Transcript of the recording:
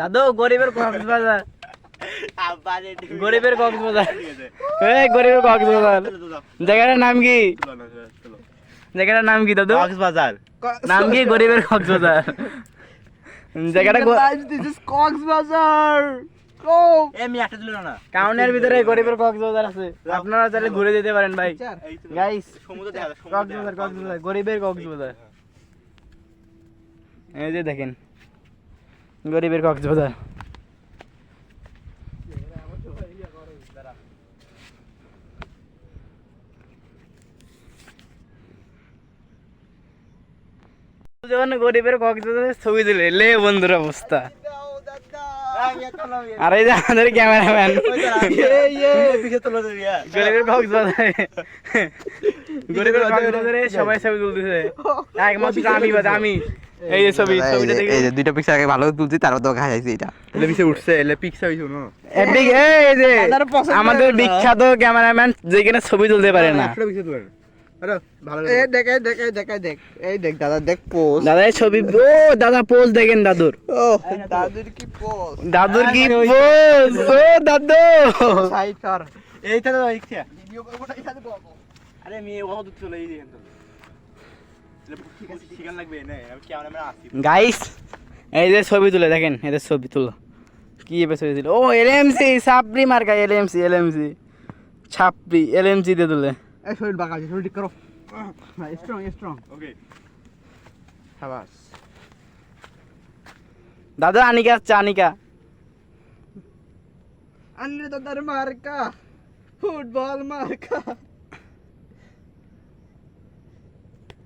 দাদু গরিবের কক্সবাজার গরিবের কক্সবাজার এই গরিবের কক্সবাজার জায়গাটার নাম কি? জায়গাটার নাম কি দাদু? কক্সবাজার নাম কি? গরিবের কক্সবাজার জায়গাটা টাউনের ভিতরে গরিবের কক্সবাজার আছে। আপনারা চাইলে ঘুরে যেতে পারেন ভাই। গাইস কক্সবাজার কক্সবাজার গরিবের কক্সবাজার এই যে দেখেন। গরিবের কক্সবাজার গরিবের ছবি দিলে লে বন্ধুর অবস্থা। আর এই যে আমাদের ক্যামেরাম্যান। গরিবের কক্সবাজারে গরিবের কক্সবাজারে সবাই ছবি তুলতেছে। একমাত্র আমি আমি। এই যে ছবি ছবিটা দেখি এই যে দুইটা পিকচার আগে ভালো তুলছি তারপর তো খাইছি এটা। এলে পিছে উঠছে এলে পিকসা হইছো না এই যে আমাদের বিখ্যাত ক্যামেরাম্যান যেখানে ছবি তুলতে পারে না। একটা পিছে তুলে। আরে ভালো এই দেখ এই দেখ এই দেখ। এই দেখ এই দেখ দাদা দেখ পোজ দাদা এই ছবি ও দাদা পোজ দেখেন দাদুর। কি পোজ দাদুর ও দাদু। এইটা আরে মেয়ে চলে গাইস এই যে ছবি তুলে দেখেন এদের ছবি তুলো। কি এবার ছবি তুলে? ও এলএমসি সাপরি মার্কা এলএমসি এলএমসি ছাপরি এলএমসি দিয়ে তুলে। এই শরীর বাঁকা শরীর ঠিক করো। স্ট্রং স্ট্রং ওকে সাবাস। দাদা আনিকা আসছে আনিকা। আনলে দাদার মার্কা। ফুটবল মার্কা।